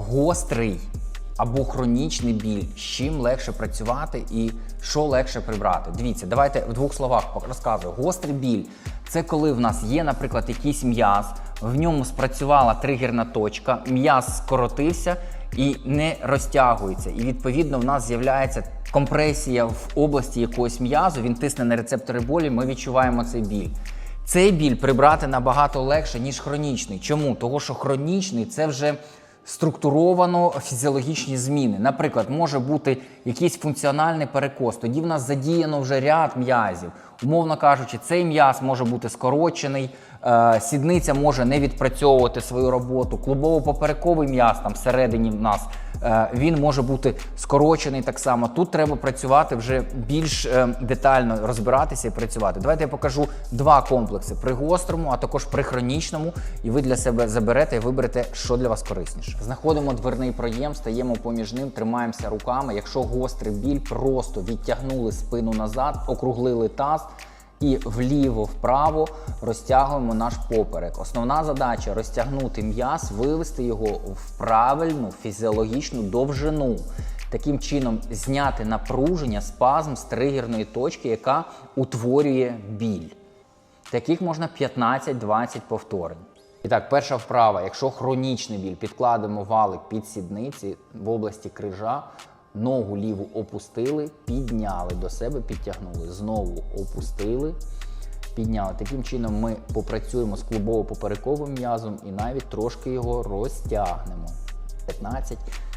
гострий або хронічний біль, з чим легше працювати і що легше прибрати. Дивіться, давайте в двох словах розказую. Гострий біль це коли в нас є, наприклад, якийсь м'яз, в ньому спрацювала тригерна точка, м'яз скоротився і не розтягується. І відповідно в нас з'являється компресія в області якогось м'язу, він тисне на рецептори болі, ми відчуваємо цей біль. Цей біль прибрати набагато легше, ніж хронічний. Чому? Того, що хронічний це вже структуровано фізіологічні зміни. Наприклад, може бути якийсь функціональний перекос. Тоді в нас задіяно вже ряд м'язів. Умовно кажучи, цей м'яз може бути скорочений, е, сідниця може не відпрацьовувати свою роботу, клубово-поперековий м'яз там всередині в нас. е, Він може бути скорочений так само. Тут треба працювати вже більш е, детально розбиратися і працювати. Давайте я покажу два комплекси: при гострому, а також при хронічному. І ви для себе заберете і виберете, що для вас корисніше. Знаходимо дверний проєм, стаємо поміж ним, тримаємося руками. Якщо гострий біль, просто відтягнули спину назад, округлили таз. І вліво-вправо розтягуємо наш поперек. Основна задача розтягнути м'яз, вивести його в правильну фізіологічну довжину. Таким чином зняти напруження, спазм з тригерної точки, яка утворює біль. Таких можна 15-20 повторень. І так, перша вправа. Якщо хронічний біль, підкладемо валик під сідниці в області крижа, ногу ліву опустили, підняли до себе, підтягнули. Знову опустили, підняли. Таким чином ми попрацюємо з клубово-поперековим м'язом і навіть трошки його розтягнемо.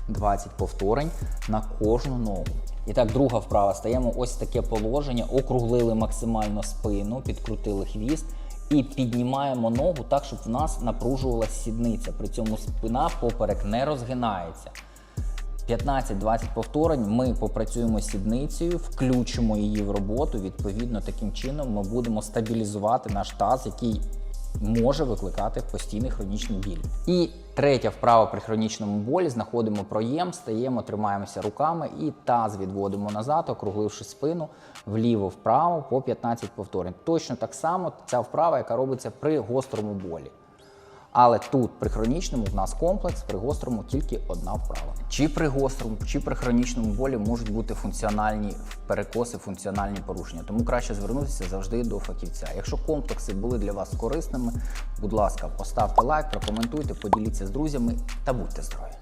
15-20 повторень на кожну ногу. І так, друга вправа. Стаємо ось таке положення, округлили максимально спину, підкрутили хвіст і піднімаємо ногу так, щоб в нас напружувалася сідниця. При цьому спина поперек не розгинається. 15-20 повторень ми попрацюємо сідницею, включимо її в роботу. Відповідно, таким чином ми будемо стабілізувати наш таз, який може викликати постійний хронічний біль. І третя вправа при хронічному болі знаходимо проєм, стаємо, тримаємося руками і таз відводимо назад, округливши спину вліво-вправо по 15 повторень. Точно так само ця вправа, яка робиться при гострому болі. Але тут при хронічному в нас комплекс, при гострому тільки одна вправа. Чи при гострому, чи при хронічному болі можуть бути функціональні перекоси, функціональні порушення. Тому краще звернутися завжди до фахівця. Якщо комплекси були для вас корисними, будь ласка, поставте лайк, прокоментуйте, поділіться з друзями та будьте здорові!